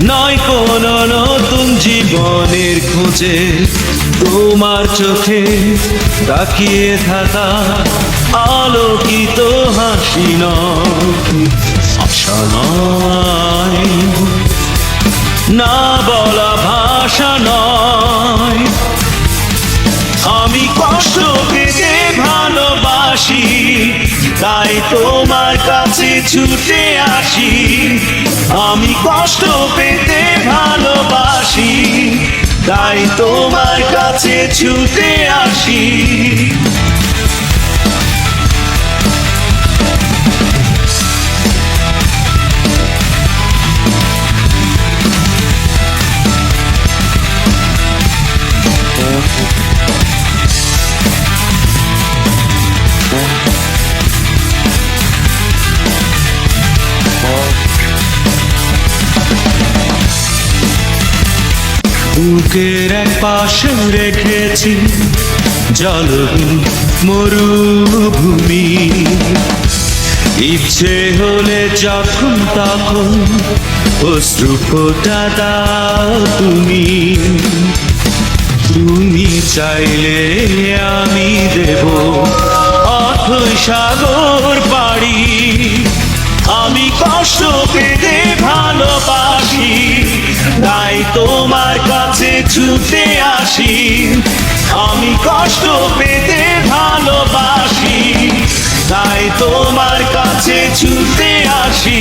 নয় কোনো নতুন জীবনের খোঁজে তোমার চোখে তাকিয়ে থাকা আলোকিত হাসি নয়। না বলা ভাষা নয়। আমি কষ্ট পেতে ভালোবাসি তাই তোমার কাছে ছুটে আসি। আমি কষ্ট পেতে ভালোবাসি। তাই তোমার কাছে ছুটে আসি। বুকের এক পাশে রেখেছি জল মরুভূমি। ইচ্ছে হলে যখন তখন অশ্রু দাও তুমি। তুমি চাইলে আমি দেব অথই সাগর পাড়ি। আমি কষ্ট পেতে ভালোবাসি, তাই তোমার কাছে ছুটে আসি। আমি কষ্ট পেতে ভালোবাসি। তাই তোমার কাছে ছুটে আসি।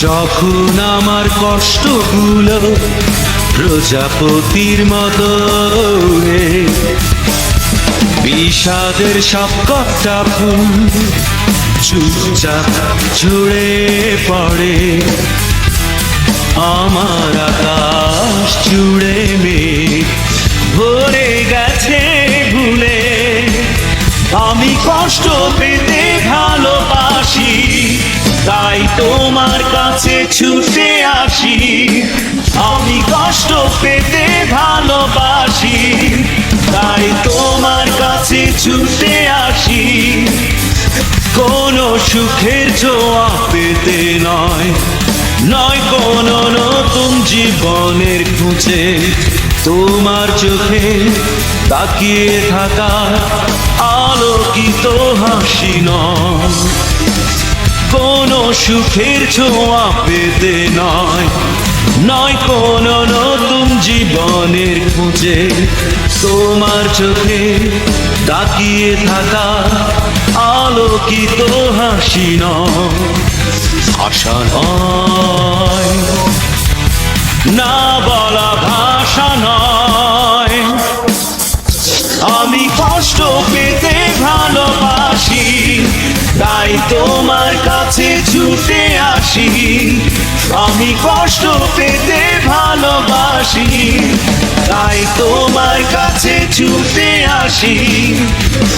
যখন আমার কষ্টগুলো প্রজাপতির মতো বিষাদের সব কটা ফুল চুপচাপ ঝরে পড়ে। আমার আকাশ জুড়ে মেঘ ভরে গেছে ভুলে। আমি কষ্ট পেতে ভালোবাসি। তাই তোমার কাছে ছুটে আসি। আমি কষ্ট পেতে ভালোবাসি। তাই তোমার কাছে ছুটে আসি। কোনো সুখের ছোঁয়া পেতে নয়। নয় কোনো নতুন জীবনের খুঁজে। তোমার চোখে তাকিয়ে থাকা আলোকিত হাসি নয়। সুখের ছোঁয়া পেতে নয়। নয় কোনো নতুন জীবনের খুঁজে। তোমার চোখে তাকিয়ে থাকা আলোকিত হাসি নয়। আশা নয়। না বলা ভাষা নয়। আমি কষ্ট ভালোবাসি তাই তোমার কাছে ছুটে আসি। আমি কষ্ট পেতে ভালোবাসি। তাই তোমার কাছে ছুটে আসি।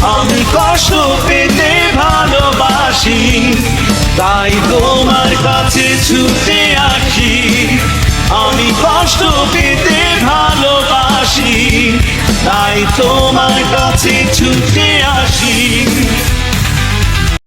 আমি কষ্ট পেতে ভালোবাসি। তাই তোমার কাছে ছুটে আসি। আমি কষ্ট পেতে ভালোবাসি। তাই তোমার কাছে ছুটে আসি।